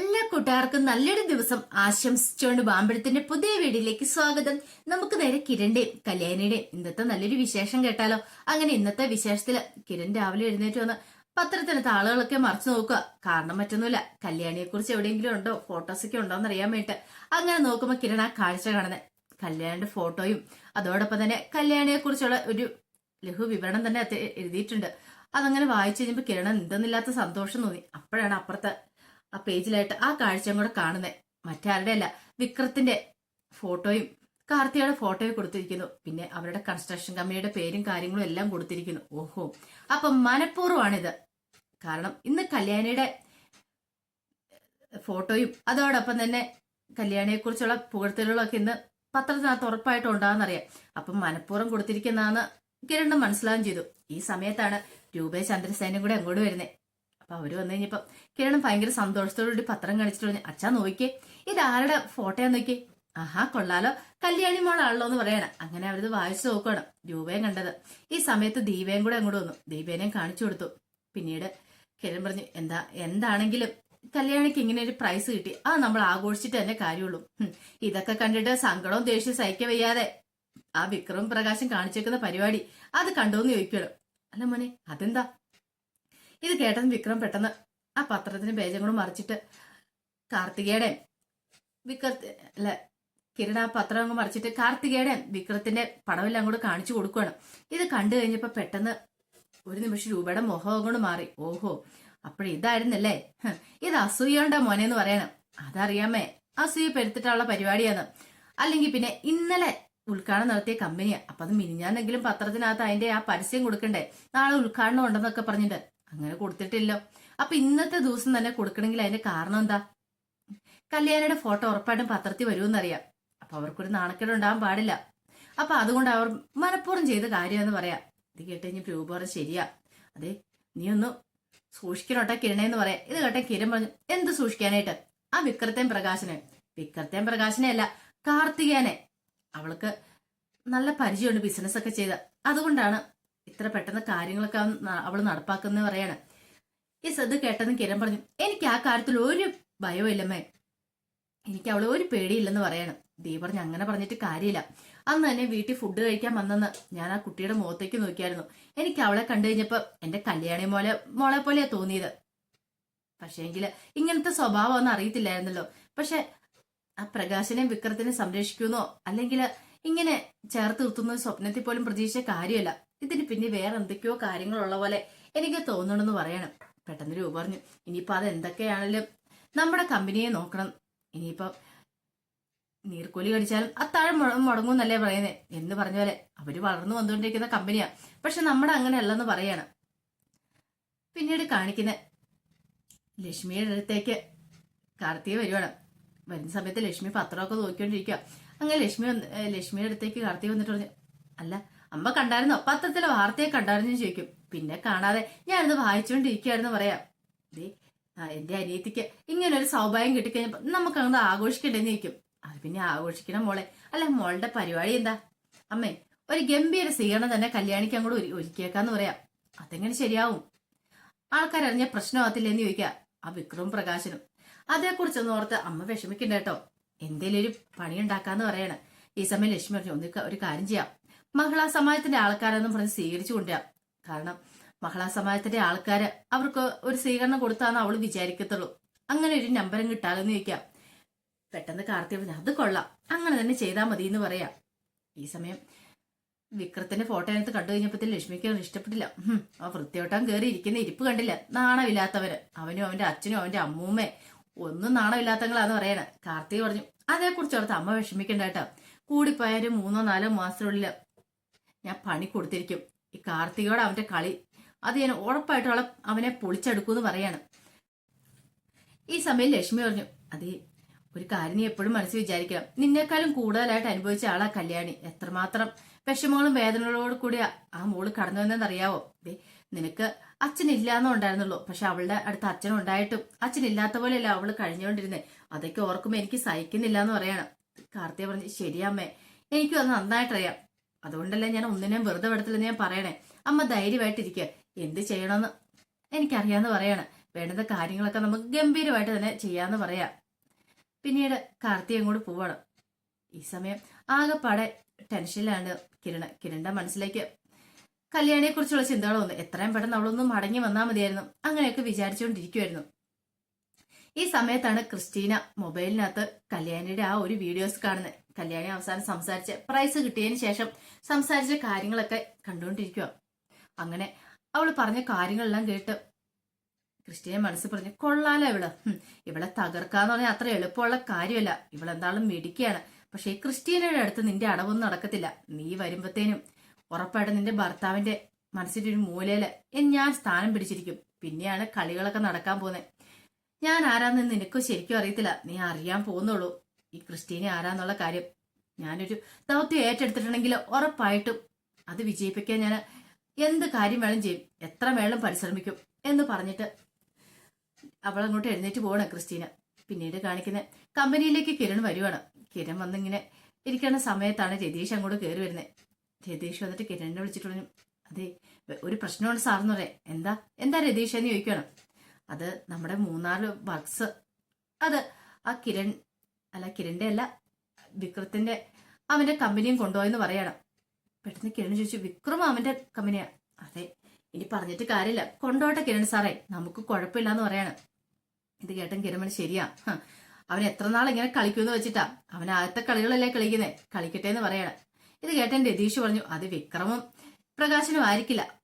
എല്ലാ കൂട്ടുകാർക്കും നല്ലൊരു ദിവസം ആശംസിച്ചുകൊണ്ട് ബാമ്പഴത്തിന്റെ പുതിയ വീഡിയോയിലേക്ക് സ്വാഗതം. നമുക്ക് നേരെ കിരണിന്റെയും കല്യാണിയുടെയും. ഇന്നത്തെ നല്ലൊരു വിശേഷം കേട്ടാലോ? അങ്ങനെ ഇന്നത്തെ വിശേഷത്തിൽ കിരൺ രാവിലെ എഴുന്നേറ്റ് വന്ന് പത്രത്തിനകത്ത് ആളുകളൊക്കെ മറച്ചു നോക്കുക. കാരണം മറ്റൊന്നുമില്ല. കല്യാണിയെ കുറിച്ച് എവിടെയെങ്കിലും ഉണ്ടോ? ഫോട്ടോസൊക്കെ ഉണ്ടോ എന്ന് അറിയാൻ വേണ്ടിട്ട് അങ്ങനെ നോക്കുമ്പോ കിരൺ ആ കാഴ്ച കാണുന്നത് കല്യാണിന്റെ ഫോട്ടോയും അതോടൊപ്പം തന്നെ കല്യാണിയെ കുറിച്ചുള്ള ഒരു ലഘു വിവരണം തന്നെ എഴുതിയിട്ടുണ്ട്. അതങ്ങനെ വായിച്ചു കഴിഞ്ഞപ്പോൾ കിരൺ എന്തെന്നില്ലാത്ത സന്തോഷം തോന്നി. അപ്പോഴാണ് അപ്പുറത്ത് ആ പേജിലായിട്ട് ആ കാഴ്ചയും കൂടെ കാണുന്നത് മറ്റാരുടെ അല്ല വിക്രത്തിന്റെ ഫോട്ടോയും കാർത്തികയുടെ ഫോട്ടോയും കൊടുത്തിരിക്കുന്നു. പിന്നെ അവരുടെ കൺസ്ട്രക്ഷൻ കമ്പനിയുടെ പേരും കാര്യങ്ങളും എല്ലാം കൊടുത്തിരിക്കുന്നു. ഓഹോ. അപ്പം മനഃപൂർവമാണിത്. കാരണം ഇന്ന് കല്യാണിയുടെ ഫോട്ടോയും അതോടൊപ്പം തന്നെ കല്യാണിയെ കുറിച്ചുള്ള പുകഴ്ത്തലുകളൊക്കെ ഇന്ന് പത്രത്തിനകത്ത് ഉറപ്പായിട്ട് ഉണ്ടാകുന്നറിയാം അപ്പം മനഃപൂർവം കൊടുത്തിരിക്കുന്നതാന്ന് കിരണ് മനസ്സിലാവും ചെയ്തു. ഈ സമയത്താണ് രൂപേ ചന്ദ്രസേനും കൂടെ അങ്ങോട്ട് വരുന്നത് അപ്പൊ അവർ വന്നു കഴിഞ്ഞപ്പോ കിരണം ഭയങ്കര സന്തോഷത്തോടുകൂടി പത്രം കാണിച്ചിട്ട് പറഞ്ഞു അച്ഛാ നോക്കിയേ ഇത് ആരുടെ ഫോട്ടോയാ നോക്കിയേ ആഹാ കൊള്ളാലോ. കല്യാണി മോളാണല്ലോ എന്ന് പറയണം. അങ്ങനെ അവരത് വായിച്ചു നോക്കണം രൂപയും കണ്ടത്. ഈ സമയത്ത് ദീപയും കൂടെ അങ്ങോട്ട് വന്നു. ദീപേനെയും കാണിച്ചു കൊടുത്തു. പിന്നീട് കിരൺ പറഞ്ഞു എന്താ എന്താണെങ്കിലും കല്യാണിക്ക് ഇങ്ങനെ ഒരു പ്രൈസ് കിട്ടി. ആ നമ്മൾ ആഘോഷിച്ചിട്ട് തന്നെ കാര്യമുള്ളൂ. ഇതൊക്കെ കണ്ടിട്ട് സങ്കടവും ദേഷ്യം സഹിക്ക വയ്യാതെ. ആ വിക്രം പ്രകാശം കാണിച്ചേക്കുന്ന പരിപാടി അത് കണ്ടോന്ന് ചോദിക്കണം അല്ല മോനെ അതെന്താ? ഇത് കേട്ടത് വിക്രം പെട്ടെന്ന് ആ പത്രത്തിന് പേജും കൂടെ മറിച്ചിട്ട് കാർത്തികയുടെ വിക്രത്ത് അല്ല കിരൺ ആ പത്രം അങ്ങ് മറിച്ചിട്ട് കാർത്തികയുടെ വിക്രത്തിന്റെ പടമെല്ലാം കൂടെ കാണിച്ചു കൊടുക്കുകയാണ് ഇത് കണ്ടു കഴിഞ്ഞപ്പോ പെട്ടെന്ന് ഒരു നിമിഷം രൂപയുടെ മുഖം അങ്ങോട്ട് മാറി. ഓഹോ അപ്പോഴിതായിരുന്നല്ലേ ഇത് അസൂയണ്ട മോനെ എന്ന് പറയണം. അതറിയാമേ അസൂയ പെരുത്തിട്ടുള്ള പരിപാടിയാണ്. അല്ലെങ്കിൽ പിന്നെ ഇന്നലെ ഉദ്ഘാടനം നടത്തിയ കമ്പനിയാ. അപ്പൊ അത് മിനിഞ്ഞാന്നെങ്കിലും പത്രത്തിനകത്ത് അതിന്റെ ആ പരസ്യം കൊടുക്കണ്ടേ? നാളെ ഉദ്ഘാടനം ഉണ്ടെന്നൊക്കെ പറഞ്ഞിട്ട്. അങ്ങനെ കൊടുത്തിട്ടില്ല. അപ്പൊ ഇന്നത്തെ ദിവസം തന്നെ കൊടുക്കണമെങ്കിൽ അതിന്റെ കാരണം എന്താ? കല്യാണിയുടെ ഫോട്ടോ ഉറപ്പായിട്ടും പത്രത്തിൽ വരുമെന്നറിയാം. അപ്പൊ അവർക്കൊരു നാണക്കേട് ഉണ്ടാകാൻ പാടില്ല. അപ്പൊ അതുകൊണ്ട് അവർ മനഃപൂർവം ചെയ്ത കാര്യമെന്ന് പറയാം. ഇത് കേട്ട് കഴിഞ്ഞ് രൂപ ശരിയാ. അതെ നീ ഒന്ന് സൂക്ഷിക്കണോട്ടെ കിരണേന്ന് പറയാം. ഇത് കേട്ടെ കിരൺ പറഞ്ഞു എന്ത് സൂക്ഷിക്കാനായിട്ട്? ആ വിക്രത്തേം പ്രകാശനെ. വിക്രത്തേം പ്രകാശനെ അല്ല കാർത്തികേനെ. അവൾക്ക് നല്ല പരിചയമുണ്ട് ബിസിനസ് ഒക്കെ ചെയ്ത്. അതുകൊണ്ടാണ് ഇത്ര പെട്ടെന്ന് കാര്യങ്ങളൊക്കെ അവൾ നടപ്പാക്കുന്ന പറയാണ്. ഈ ശ്രദ്ധ കേട്ടെന്ന് കിരൺ പറഞ്ഞു എനിക്ക് ആ കാര്യത്തിൽ ഒരു ഭയവും ഇല്ലമ്മേ. എനിക്ക് അവളെ ഒരു പേടിയില്ലെന്ന് പറയാണ്. ദീ പറഞ്ഞ് അങ്ങനെ പറഞ്ഞിട്ട് കാര്യമില്ല. അന്ന് തന്നെ വീട്ടിൽ ഫുഡ് കഴിക്കാൻ വന്നെന്ന് ഞാൻ ആ കുട്ടിയുടെ മുഖത്തേക്ക് നോക്കിയായിരുന്നു. എനിക്ക് അവളെ കണ്ടു കഴിഞ്ഞപ്പോ എന്റെ കല്യാണി മോളെ മോളെ പോലെയാ തോന്നിയത്. പക്ഷേങ്കിൽ ഇങ്ങനത്തെ സ്വഭാവം ഒന്നും അറിയത്തില്ലായിരുന്നല്ലോ. പക്ഷെ ആ പ്രകാശനെ വിക്രത്തിനെ സംരക്ഷിക്കുന്നോ അല്ലെങ്കിൽ ഇങ്ങനെ ചേർത്ത് നിർത്തുന്ന സ്വപ്നത്തിൽ പോലും പ്രതീക്ഷിച്ച കാര്യമല്ല. ഇതിന് പിന്നെ വേറെ എന്തൊക്കെയോ കാര്യങ്ങളുള്ള പോലെ എനിക്ക് തോന്നണമെന്ന് പറയണം. പെട്ടെന്ന് രൂപ പറഞ്ഞു. ഇനിയിപ്പോൾ അത് എന്തൊക്കെയാണെങ്കിലും നമ്മുടെ കമ്പനിയെ നോക്കണം. ഇനിയിപ്പോ നീർക്കോലി കടിച്ചാലും അത്താഴം മുടങ്ങും എന്നല്ലേ പറയുന്നത് എന്ന് പറഞ്ഞ പോലെ അവർ വളർന്നു വന്നുകൊണ്ടിരിക്കുന്ന കമ്പനിയാ. പക്ഷെ നമ്മുടെ അങ്ങനെയല്ലെന്ന് പറയാണ്. പിന്നീട് കാണിക്കുന്ന ലക്ഷ്മിയുടെ അടുത്തേക്ക് കാർത്തിക വരുവാണ്. വരുന്ന സമയത്ത് ലക്ഷ്മി പത്രമൊക്കെ നോക്കിക്കൊണ്ടിരിക്കുക അങ്ങനെ ലക്ഷ്മി ലക്ഷ്മിയുടെ അടുത്തേക്ക് കാർത്തിക വന്നിട്ട് പറഞ്ഞു അല്ല അമ്മ കണ്ടായിരുന്നു പത്രത്തിലെ വാർത്തയെ കണ്ടായിരുന്നു ചോദിക്കും. പിന്നെ കാണാതെ ഞാനിത് വായിച്ചുകൊണ്ടിരിക്കുകയായിരുന്നു പറയാം. ദേ എന്റെ അനിയത്തിക്ക് ഇങ്ങനെ ഒരു സൗഭാഗ്യം കിട്ടിക്കഴിഞ്ഞപ്പോ നമുക്ക് അങ്ങ് ആഘോഷിക്കണ്ടെന്ന് ചോദിക്കും. അത് പിന്നെ ആഘോഷിക്കണം മോളെ. അല്ല മോളുടെ പരിപാടി എന്താ? അമ്മേ ഒരു ഗംഭീര സ്വീകരണം തന്നെ കല്യാണിക്ക് അങ്ങോട്ട് ഒരു ഒരുക്കിയേക്കാന്ന് പറയാം. അതെങ്ങനെ ശരിയാവും? ആൾക്കാരറിഞ്ഞ പ്രശ്നമാകത്തില്ലെന്ന് ചോദിക്കുക ആ വിക്രവും പ്രകാശനും. അതേക്കുറിച്ചൊന്നും ഓർത്ത് അമ്മ വിഷമിക്കണ്ട കേട്ടോ. എന്തേലും ഒരു പണി ഉണ്ടാക്കാന്ന് പറയണ. ഈ സമയം ലക്ഷ്മി പറഞ്ഞു ഒന്ന് ഒരു കാര്യം ചെയ്യാം. മഹിളാ സമാജത്തിന്റെ ആൾക്കാരെന്നും പറഞ്ഞ് സ്വീകരിച്ചു കൊണ്ടുവരാം. കാരണം മഹിളാ സമാജത്തിന്റെ ആൾക്കാര് അവർക്ക് ഒരു സ്വീകരണം കൊടുത്താന്ന് അവൾ വിചാരിക്കത്തുള്ളൂ. അങ്ങനെ ഒരു നമ്പരം കിട്ടാമെന്ന് ചോദിക്കാം. പെട്ടെന്ന് കാർത്തി പറഞ്ഞു അത് കൊള്ളാം. അങ്ങനെ തന്നെ ചെയ്താൽ മതി എന്ന് പറയാം. ഈ സമയം വിക്രത്തിന്റെ ഫോട്ടോ അതിനകത്ത് കണ്ടു കഴിഞ്ഞപ്പോഴത്തെ ലക്ഷ്മിക്ക് ഇഷ്ടപ്പെട്ടില്ല. ആ വൃത്തിയോട്ടം കയറി ഇരിക്കുന്ന ഇരിപ്പ് കണ്ടില്ല. നാണമില്ലാത്തവര്. അവനും അവന്റെ അച്ഛനും അവന്റെ അമ്മൂമ്മേ. ഒന്നും നാണമില്ലാത്തങ്ങളാന്ന് പറയണേ. കാർത്തിക പറഞ്ഞു അതേക്കുറിച്ച് ഓർത്ത് അമ്മ വിഷമിക്കണ്ട കേട്ടോ. കൂടിപ്പോയാലും മൂന്നോ നാലോ മാസത്തിനുള്ളിൽ ഞാൻ പണി കൊടുത്തിരിക്കും. ഈ കാർത്തികയോട് അവന്റെ കളി. അത് ഞാൻ ഉറപ്പായിട്ടുള്ള അവനെ പൊളിച്ചെടുക്കൂന്ന് പറയാണ്. ഈ സമയം ലക്ഷ്മി പറഞ്ഞു അതേ ഒരു കാര്യം നീ എപ്പോഴും മനസ്സിൽ വിചാരിക്കണം. നിന്നെക്കാളും കൂടുതലായിട്ട് അനുഭവിച്ച ആളാ കല്യാണി. എത്രമാത്രം വിഷമങ്ങളും വേദനകളോട് കൂടി ആ മോൾ കടന്നു വന്നെന്നറിയാവോ ദേ നിനക്ക് അച്ഛനില്ലാന്നോ ഉണ്ടായിരുന്നുള്ളൂ. പക്ഷെ അവളുടെ അടുത്ത് അച്ഛൻ ഉണ്ടായിട്ടും അച്ഛനില്ലാത്ത പോലെയല്ല അവൾ കഴിഞ്ഞുകൊണ്ടിരുന്നേ. അതൊക്കെ ഓർക്കുമ്പോ എനിക്ക് സഹിക്കുന്നില്ല എന്ന് പറയണം. കാർത്തിക പറഞ്ഞു ശരിയമ്മേ എനിക്കും അത് നന്നായിട്ടറിയാം. അതുകൊണ്ടല്ലേ ഞാൻ ഒന്നിനെയും വെറുതെ വിടത്തില്ലെന്ന് ഞാൻ പറയണേ. അമ്മ ധൈര്യമായിട്ടിരിക്കുക എന്ത് ചെയ്യണമെന്ന് എനിക്കറിയാന്ന് പറയാണ്. വേണ്ടുന്ന കാര്യങ്ങളൊക്കെ നമുക്ക് ഗംഭീരമായിട്ട് തന്നെ ചെയ്യാന്ന് പറയാം. പിന്നീട് കാർത്തി അങ്ങോട്ട് പോവാണ്. ഈ സമയം ആകെപ്പാടെ ടെൻഷനിലാണ് കിരണ് കിരണിന്റെ മനസ്സിലേക്ക് കല്യാണിയെ കുറിച്ചുള്ള ചിന്തകൾ വന്നു എത്രയും പെട്ടെന്ന് അവളൊന്നും മടങ്ങി വന്നാൽ മതിയായിരുന്നു. അങ്ങനെയൊക്കെ വിചാരിച്ചുകൊണ്ടിരിക്കുമായിരുന്നു ഈ സമയത്താണ് ക്രിസ്റ്റീന മൊബൈലിനകത്ത് കല്യാണിയുടെ ആ ഒരു വീഡിയോസ് കാണുന്നത് കല്യാണി അവസാനം സംസാരിച്ച് പ്രൈസ് കിട്ടിയതിന് ശേഷം സംസാരിച്ച കാര്യങ്ങളൊക്കെ കണ്ടുകൊണ്ടിരിക്കുക അങ്ങനെ അവൾ പറഞ്ഞ കാര്യങ്ങളെല്ലാം കേട്ട് ക്രിസ്റ്റീന മനസ്സ് പറഞ്ഞു കൊള്ളാലോ ഇവൾ. ഇവളെ തകർക്കാന്ന് പറഞ്ഞാൽ അത്ര എളുപ്പമുള്ള കാര്യമല്ല. ഇവളെന്താളും മിടിക്കുകയാണ് പക്ഷേ ക്രിസ്റ്റീനയുടെ അടുത്ത് നിന്റെ അടവൊന്നും നടക്കത്തില്ല. നീ വരുമ്പത്തേനും ഉറപ്പായിട്ട് നിന്റെ ഭർത്താവിന്റെ മനസ്സിന്റെ ഒരു മൂലയിൽ ഞാൻ സ്ഥാനം പിടിച്ചിരിക്കും. പിന്നെയാണ് കളികളൊക്കെ നടക്കാൻ പോകുന്നത് ഞാൻ ആരാന്ന് നിനക്ക് ശരിക്കും അറിയത്തില്ല. നീ അറിയാൻ പോകുന്നുള്ളൂ. ഈ ക്രിസ്റ്റീനെ ആരാന്നുള്ള കാര്യം. ഞാനൊരു ദൗത്യം ഏറ്റെടുത്തിട്ടുണ്ടെങ്കിൽ ഉറപ്പായിട്ടും അത് വിജയിപ്പിക്കാൻ ഞാൻ എന്ത് കാര്യം വേണം ചെയ്യും? എത്ര വേണം പരിശ്രമിക്കും എന്ന് പറഞ്ഞിട്ട് അവൾ അങ്ങോട്ട് എഴുന്നേറ്റ് പോവാണ് ക്രിസ്റ്റീന. പിന്നീട് കാണിക്കുന്ന കമ്പനിയിലേക്ക് കിരൺ വരുവാണ്. കിരൺ വന്നിങ്ങനെ ഇരിക്കുന്ന സമയത്താണ് രതീഷ് അങ്ങോട്ട് കയറി വരുന്നത് രതീഷ് വന്നിട്ട് കിരണിനെ വിളിച്ചിട്ടുള്ള അതെ ഒരു പ്രശ്നമുണ്ട് സാറെന്ന് പറയാം. എന്താ? എന്താ രതീഷ് എന്ന് ചോദിക്കണം അത് നമ്മുടെ മൂന്നാൽ വർക്ക്സ്. അത് ആ കിരൺ അല്ല കിരണിന്റെ അല്ല വിക്രത്തിന്റെ അവന്റെ കമ്പനിയും കൊണ്ടുപോയെന്ന് പറയണം. പെട്ടെന്ന് കിരൺ ചോദിച്ചു വിക്രം അവന്റെ കമ്പനിയാ? അതെ ഇനി പറഞ്ഞിട്ട് കാര്യമില്ല. കൊണ്ടോട്ടെ കിരൺ സാറേ നമുക്ക് കുഴപ്പമില്ല എന്ന് പറയാണ്. ഇത് കേട്ടൻ കിരമൻ ശരിയാ. അവൻ എത്ര നാൾ ഇങ്ങനെ കളിക്കുമെന്ന് വെച്ചിട്ടാ? അവൻ ആദ്യത്തെ കളികളല്ലേ കളിക്കുന്നേ? കളിക്കട്ടെ എന്ന് പറയണം. ഇത് കേട്ടൻ രതീഷ് പറഞ്ഞു അത് വിക്രമും പ്രകാശനും ആയിരിക്കില്ല.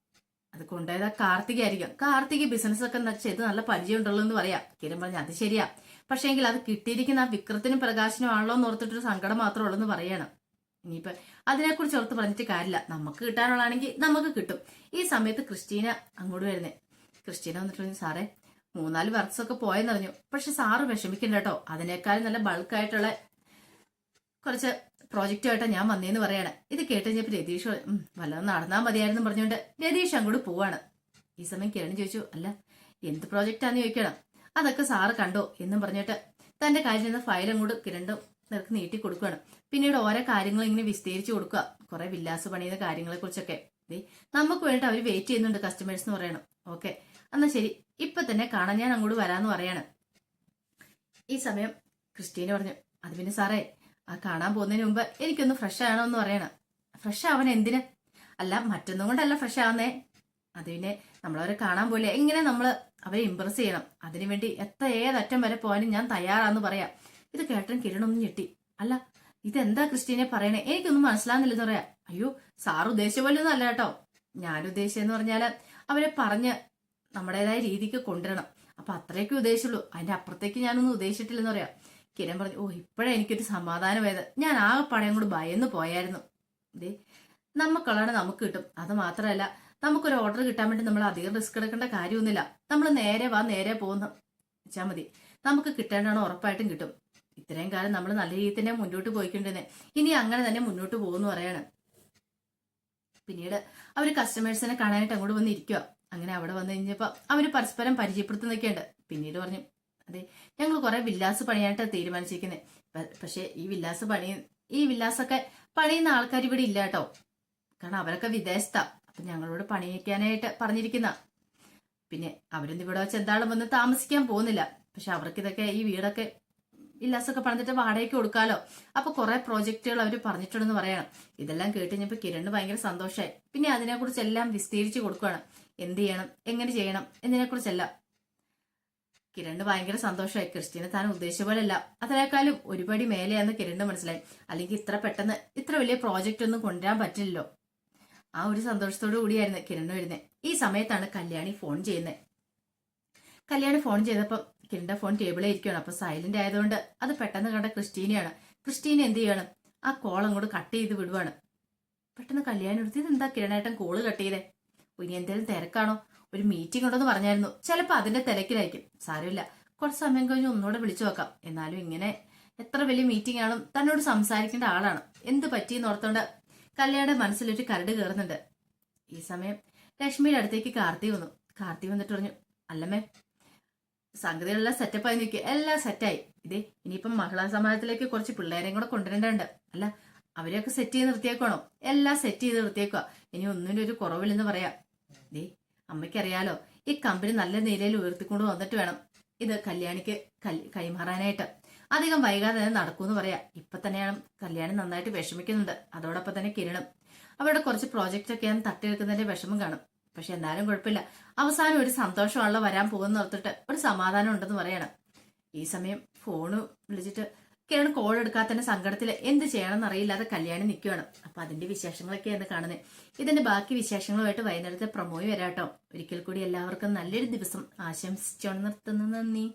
അത് കൊണ്ടുപോയത് കാർത്തിക ആയിരിക്കും കാർത്തിക ബിസിനസ് ഒക്കെ ന- ചെയ്ത് നല്ല പരിചയം ഉണ്ടല്ലോ എന്ന് പറയാം. കിരൺ പറഞ്ഞു അത് ശരിയാ. പക്ഷേ എങ്കിൽ അത് കിട്ടിയിരിക്കുന്ന ആ വിക്രത്തിനും പ്രകാശനും ആണല്ലോ എന്ന് ഓർത്തിട്ടൊരു സങ്കടം മാത്രമേ ഉള്ളൂ എന്ന് പറയണം. ഇനിയിപ്പോ അതിനെക്കുറിച്ച് ഓർത്ത് പറഞ്ഞിട്ട് കാര്യമില്ല. നമുക്ക് കിട്ടാനുള്ളതാണെങ്കിൽ നമുക്ക് കിട്ടും. ഈ സമയത്ത് ക്രിസ്റ്റീന അങ്ങോട്ട് വരുന്നേ. ക്രിസ്റ്റീന വന്നിട്ട് സാറേ മൂന്നാൽ വർക്ക്സ് ഒക്കെ പോയെന്നറിഞ്ഞു. പക്ഷെ സാറ് വിഷമിക്കണ്ട കേട്ടോ. അതിനേക്കാളും നല്ല ബൾക്കായിട്ടുള്ള കുറച്ച് പ്രോജക്റ്റുമായിട്ടാണ് ഞാൻ വന്നേന്ന് പറയാണ്. ഇത് കേട്ട് കഴിഞ്ഞപ്പോൾ രതീഷ് വല്ലതും നടന്നാൽ മതിയായിരുന്നു പറഞ്ഞുകൊണ്ട് രതീഷ് അങ്ങോട്ട് പോവാണ്. ഈ സമയം കിരൺ ചോദിച്ചു അല്ല എന്ത് പ്രോജക്റ്റാന്ന് ചോദിക്കണം? അതൊക്കെ സാറ് കണ്ടോ? എന്നും പറഞ്ഞിട്ട് തന്റെ കാര്യം നിന്ന് ഫയൽ അങ്ങോട്ട് കിരണ്ടും നിനക്ക് നീട്ടി കൊടുക്കുകയാണ് പിന്നീട് ഓരോ കാര്യങ്ങൾ ഇങ്ങനെ വിസ്തീരിച്ചു കൊടുക്കുക. കുറെ വില്ലാസ് പണിയുന്ന കാര്യങ്ങളെ കുറിച്ചൊക്കെ. നമുക്ക് വേണ്ടിട്ട് അവർ വെയിറ്റ് ചെയ്യുന്നുണ്ട് കസ്റ്റമേഴ്സ് എന്ന് പറയണം. ഓക്കെ. എന്നാ ശരി. ഇപ്പൊ തന്നെ കാണാൻ ഞാൻ അങ്ങോട്ട് വരാന്ന് പറയാണ്. ഈ സമയം ക്രിസ്റ്റീന പറഞ്ഞു അത് പിന്നെ സാറേ ആ കാണാൻ പോകുന്നതിന് മുമ്പ് എനിക്കൊന്ന് ഫ്രഷ് ആണോ എന്ന് പറയണം. ഫ്രഷ് ആവാൻ എന്തിന്? അല്ല മറ്റൊന്നും കൊണ്ടല്ല ഫ്രഷ് ആവുന്നേ. അത് പിന്നെ നമ്മളവരെ കാണാൻ പോലെ എങ്ങനെ നമ്മൾ അവരെ ഇമ്പ്രസ് ചെയ്യണം? അതിനുവേണ്ടി എത്ര ഏതറ്റം വരെ പോകാനും ഞാൻ തയ്യാറാന്ന് പറയാം. ഇത് കേട്ടൻ കിരണൊന്നും ഞെട്ടി. അല്ല ഇതെന്താ ക്രിസ്റ്റീനെ പറയണേ? എനിക്കൊന്നും മനസ്സിലാകുന്നില്ലെന്ന് പറയാം. അയ്യോ സാർ ഉദ്ദേശിച്ച പോലെ ഒന്നും അല്ല കേട്ടോ. ഞാൻ ഉദ്ദേശിച്ചെന്ന് പറഞ്ഞാൽ അവരെ പറഞ്ഞ് നമ്മുടേതായ രീതിക്ക് കൊണ്ടുവരണം. അപ്പൊ അത്രയൊക്കെ ഉദ്ദേശിച്ചുള്ളൂ. അതിന്റെ അപ്പുറത്തേക്ക് ഞാനൊന്നും ഉദ്ദേശിച്ചിട്ടില്ലെന്ന് പറയാം. കിരൺ പറഞ്ഞു ഓ ഇപ്പോഴാണ് എനിക്കൊരു സമാധാനമായത് ഞാൻ ആ പടയം കൂടി ഭയന്ന് പോയായിരുന്നു. ദേ നമുക്കുള്ളതാണ് നമുക്ക് കിട്ടും. അത് മാത്രമല്ല നമുക്കൊരു ഓർഡർ കിട്ടാൻ വേണ്ടി നമ്മൾ അധികം റിസ്ക് എടുക്കേണ്ട കാര്യമൊന്നുമില്ല. നമ്മൾ നേരെ വാ നേരെ പോകുന്ന വെച്ചാൽ മതി. നമുക്ക് കിട്ടേണ്ടതാണ് ഉറപ്പായിട്ടും കിട്ടും. ഇത്രയും കാലം നമ്മൾ നല്ല രീതിയിൽ തന്നെ മുന്നോട്ട് പോയിക്കൊണ്ടിരുന്നേ. ഇനി അങ്ങനെ തന്നെ മുന്നോട്ട് പോകുന്നു പറയാണ്. പിന്നീട് അവർ കസ്റ്റമേഴ്സിനെ കാണാനായിട്ട് അങ്ങോട്ട് വന്നിരിക്കുക അങ്ങനെ അവിടെ വന്നു കഴിഞ്ഞപ്പോൾ അവർ പരസ്പരം പരിചയപ്പെടുത്തുന്നൊക്കെയുണ്ട്. പിന്നീട് പറഞ്ഞു അതെ ഞങ്ങൾ കുറെ വില്ലാസ് പണിയായിട്ട് തീരുമാനിച്ചിരിക്കുന്നത് പക്ഷേ ഈ വില്ലാസ് പണി ഈ വില്ലാസൊക്കെ പണിയുന്ന ആൾക്കാർ ഇവിടെ ഇല്ല കേട്ടോ കാരണം അവരൊക്കെ വിദേശത്താ. അപ്പൊ ഞങ്ങളോട് പണിയിക്കാനായിട്ട് പറഞ്ഞിരിക്കുന്ന. പിന്നെ അവരൊന്നും ഇവിടെ വെച്ച് എന്താളും വന്ന് താമസിക്കാൻ പോകുന്നില്ല. പക്ഷെ അവർക്ക് ഇതൊക്കെ ഈ വീടൊക്കെ വില്ലാസൊക്കെ പണിതിട്ട് വാടകയ്ക്ക് കൊടുക്കാലോ. അപ്പൊ കുറെ പ്രോജക്റ്റുകൾ അവർ പറഞ്ഞിട്ടുണ്ടെന്ന് പറയണം. ഇതെല്ലാം കേട്ടുകഴിഞ്ഞപ്പോ കിരണ് ഭയങ്കര സന്തോഷമായി പിന്നെ അതിനെക്കുറിച്ച് എല്ലാം വിസ്തീരിച്ച് കൊടുക്കുകയാണ് എന്ത് ചെയ്യണം? എങ്ങനെ ചെയ്യണം? എന്നതിനെക്കുറിച്ചെല്ലാം. കിരണ് ഭയങ്കര സന്തോഷമായി. ക്രിസ്റ്റീനെ താൻ ഉദ്ദേശിച്ച പോലെയല്ല. അതിനേക്കാളും ഒരുപടി മേലെയാന്ന് കിരണ് മനസ്സിലായി. അല്ലെങ്കിൽ ഇത്ര പെട്ടെന്ന് ഇത്ര വലിയ പ്രോജക്റ്റ് ഒന്നും കൊണ്ടുവരാൻ പറ്റില്ലല്ലോ. ആ ഒരു സന്തോഷത്തോടു കൂടിയായിരുന്നു കിരണ് വരുന്നത് ഈ സമയത്താണ് കല്യാണി ഫോൺ ചെയ്യുന്നത് കല്യാണി ഫോൺ ചെയ്തപ്പോൾ കിരണിന്റെ ഫോൺ ടേബിളിൽ ഇരിക്കുകയാണ്. അപ്പൊ സൈലന്റ് ആയതുകൊണ്ട് അത് പെട്ടെന്ന് കണ്ട ക്രിസ്റ്റീനയാണ്. ക്രിസ്റ്റീന എന്ത് ചെയ്യണം? ആ കോൾ അങ്ങോട്ട് കട്ട് ചെയ്ത് വിടുവാണ്. പെട്ടെന്ന് കല്യാണി എടുത്ത് എന്താ കിരണേട്ടൻ കോൾ കട്ട് ചെയ്തേ? ഇനി എന്തെങ്കിലും തിരക്കാണോ? ഒരു മീറ്റിംഗ് ഉണ്ടെന്ന് പറഞ്ഞായിരുന്നു. ചിലപ്പോൾ അതിന്റെ തിരക്കിലായിരിക്കും. സാരമില്ല. കുറച്ച് സമയം കഴിഞ്ഞ് ഒന്നുകൂടെ വിളിച്ചു നോക്കാം. എന്നാലും ഇങ്ങനെ എത്ര വലിയ മീറ്റിംഗ് ആണും തന്നോട് സംസാരിക്കേണ്ട ആളാണ്. എന്ത് പറ്റിയെന്ന് ഓർത്തോണ്ട് കല്യാണ മനസ്സിലൊരു കരട് കയറുന്നുണ്ട് ഈ സമയം ലക്ഷ്മിയുടെ അടുത്തേക്ക് കാർത്തി വന്നു. കാർത്തി വന്നിട്ട് പറഞ്ഞു അല്ലമ്മേ സംഗതികളെല്ലാം സെറ്റപ്പായി നിൽക്കുക എല്ലാം സെറ്റായി ഇതേ ഇനിയിപ്പം മഹിളാ സമാജത്തിലേക്ക് കുറച്ച് പിള്ളേരെയും കൂടെ കൊണ്ടുവരേണ്ടതുണ്ട്. അല്ല അവരെയൊക്കെ സെറ്റ് ചെയ്ത് നിർത്തിയേക്കണോ എല്ലാം സെറ്റ് ചെയ്ത് നിർത്തിയേക്കുക ഇനി ഒന്നിന്റെ ഒരു കുറവില്ലെന്ന് പറയാം. ദേ അമ്മയ്ക്കറിയാലോ ഈ കമ്പനി നല്ല നിലയിൽ ഉയർത്തിക്കൊണ്ട് വന്നിട്ട് വേണം ഇത് കല്യാണിക്ക് കൈമാറാനായിട്ട്. അധികം വൈകാതെ തന്നെ നടക്കൂന്ന് പറയാം. ഇപ്പൊ തന്നെയാണ് കല്യാണി നന്നായിട്ട് വിഷമിക്കുന്നുണ്ട്. അതോടൊപ്പം തന്നെ കിരണം. അവരുടെ കുറച്ച് പ്രോജക്റ്റ് ഒക്കെ ഞാൻ തട്ടിയെടുക്കുന്നതിന്റെ വിഷമം കാണും. പക്ഷെ എന്നാലും കുഴപ്പമില്ല. അവസാനം ഒരു സന്തോഷമുള്ള വരാൻ പോകുന്ന ഓർത്തിട്ട് ഒരു സമാധാനം ഉണ്ടെന്ന് പറയണം. ഈ സമയം ഫോണ് വിളിച്ചിട്ട് കിരൺ കോൾ എടുക്കാത്തതിന്റെ സങ്കടത്തിൽ എന്ത് ചെയ്യണമെന്ന് അറിയില്ലാതെ കല്യാണം നിൽക്കുകയാണ് അപ്പൊ അതിന്റെ വിശേഷങ്ങളൊക്കെയാണ് കാണുന്നത് ഇതിന്റെ ബാക്കി വിശേഷങ്ങളുമായിട്ട് വൈകുന്നേരത്തെ പ്രൊമോയി വരാട്ടോ. ഒരിക്കൽ കൂടി എല്ലാവർക്കും നല്ലൊരു ദിവസം ആശംസിച്ചോണ്ട് നിർത്തുന്നു. നന്ദി.